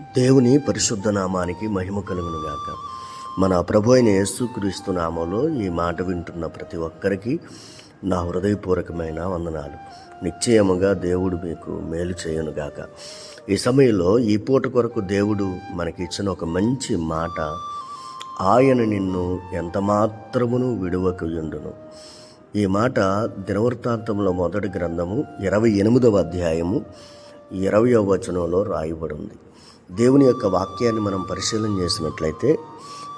దేవుని పరిశుద్ధ నామానికి మహిమ కలుగునుగాక మన ప్రభు అయిన యేసుక్రీస్తు నామంలో ఈ మాట వింటున్న ప్రతి ఒక్కరికి నా హృదయపూర్వకమైన వందనాలు. నిశ్చయముగా దేవుడు మీకు మేలు చేయను గాక. ఈ సమయంలో ఈ పూట కొరకు దేవుడు మనకి ఇచ్చిన ఒక మంచి మాట ఆయన నిన్ను ఎంతమాత్రమును విడువకయుండును. ఈ మాట దినవృత్తాంతంలో మొదటి గ్రంథము ఇరవై ఎనిమిదవ అధ్యాయము ఇరవయవ వచనంలో రాయబడి ఉంది దేవుని యొక్క వాక్యాన్ని మనం పరిశీలన చేసినట్లయితే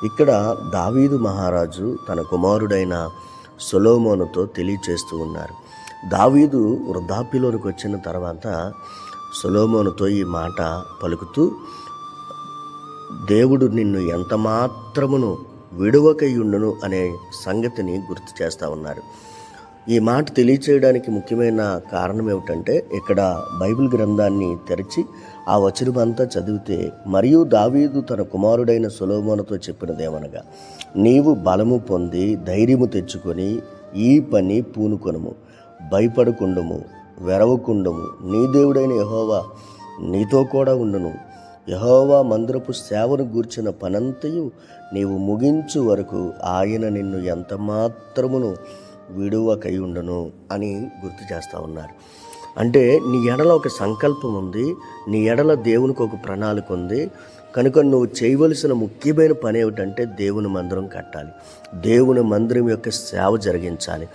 ఇక్కడ దావీదు మహారాజు తన కుమారుడైన సొలోమోనుతో తెలియచేస్తూ ఉన్నారు. దావీదు వృద్ధాప్యలోనికి వచ్చిన తర్వాత సొలోమోనుతో ఈ మాట పలుకుతూ దేవుడు నిన్ను ఎంత మాత్రమును విడువకయుండును అనే సంగతిని గుర్తు చేస్తూ ఉన్నారు. ఈ మాట తెలియచేయడానికి ముఖ్యమైన కారణం ఏమిటంటే ఇక్కడ బైబిల్ గ్రంథాన్ని తెరిచి ఆ వచనమంతా చదివితే మరియు దావీదు తన కుమారుడైన సులోమోనతో చెప్పినదేమనగా నీవు బలము పొంది ధైర్యము తెచ్చుకొని ఈ పని పూనుకొనుము. భయపడకుండము వెరవకుండము. నీ దేవుడైన యహోవా నీతో కూడా ఉండును. యహోవా మందిరపు సేవను గూర్చిన పనంతయు నీవు ముగించు వరకు ఆయన నిన్ను ఎంత మాత్రమును విడువకై ఉండను అని గుర్తు చేస్తూ ఉన్నారు. అంటే నీ ఎడల ఒక సంకల్పం ఉంది నీ ఎడల దేవునికి ఒక ప్రణాళిక ఉంది. కనుక నువ్వు చేయవలసిన ముఖ్యమైన పని ఏమిటంటే దేవుని మందిరం కట్టాలి. దేవుని మందిరం యొక్క సేవ జరిగించాలి.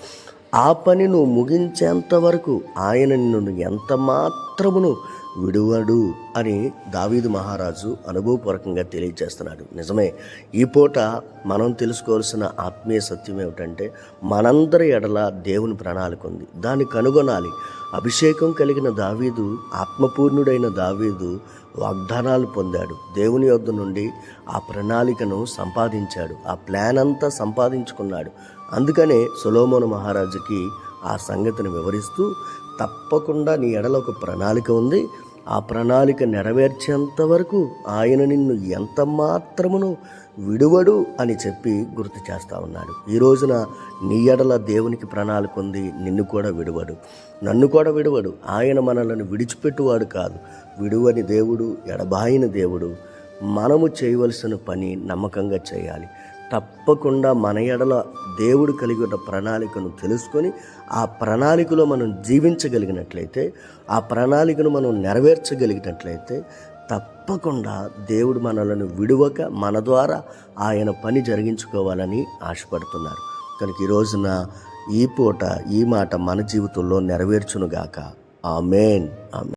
ఆ పని నువ్వు ముగించేంత వరకు ఆయన నిన్ను ఎంత మాత్రమును విడువడు అని దావీదు మహారాజు అనుభవపూర్వకంగా తెలియజేస్తున్నాడు. నిజమే ఈ పూట మనం తెలుసుకోవాల్సిన ఆత్మీయ సత్యం ఏమిటంటే మనందరి ఎడల దేవుని ప్రణాళిక ఉంది. దాన్ని కనుగొనాలి. అభిషేకం కలిగిన దావీదు ఆత్మపూర్ణుడైన దావీదు వాగ్దానాలు పొందాడు. దేవుని యొద్ద నుండి ఆ ప్రణాళికను సంపాదించాడు. ఆ ప్లాన్ అంతా సంపాదించుకున్నాడు. అందుకనే సులోమోను మహారాజుకి ఆ సంగతిని వివరిస్తూ తప్పకుండా నీ ఎడల ఒక ప్రణాళిక ఉంది. ఆ ప్రణాళిక నెరవేర్చేంత వరకు ఆయన నిన్ను ఎంత మాత్రమును విడువడు అని చెప్పి గుర్తు చేస్తా ఉన్నాడు. ఈ రోజున నీ ఎడల దేవునికి ప్రణాళిక ఉంది నిన్ను కూడా విడువడు. నన్ను కూడా విడువడు. ఆయన మనలను విడిచిపెట్టువాడు కాదు. విడువని దేవుడు ఎడబాయిన దేవుడు మనము చేయవలసిన పని నమ్మకంగా చేయాలి. తప్పకుండా మన ఎడల దేవుడు కలిగి ఉన్న ప్రణాళికను తెలుసుకొని ఆ ప్రణాళికలో మనం జీవించగలిగినట్లయితే ఆ ప్రణాళికను మనం నెరవేర్చగలిగినట్లయితే తప్పకుండా దేవుడు మనలను విడువక మన ద్వారా ఆయన పని జరిగించుకోవాలని ఆశపడుతున్నారు. కనుక ఈ రోజున ఈ పూట ఈ మాట మన జీవితంలో నెరవేర్చునుగాక. ఆమెన్. ఆమె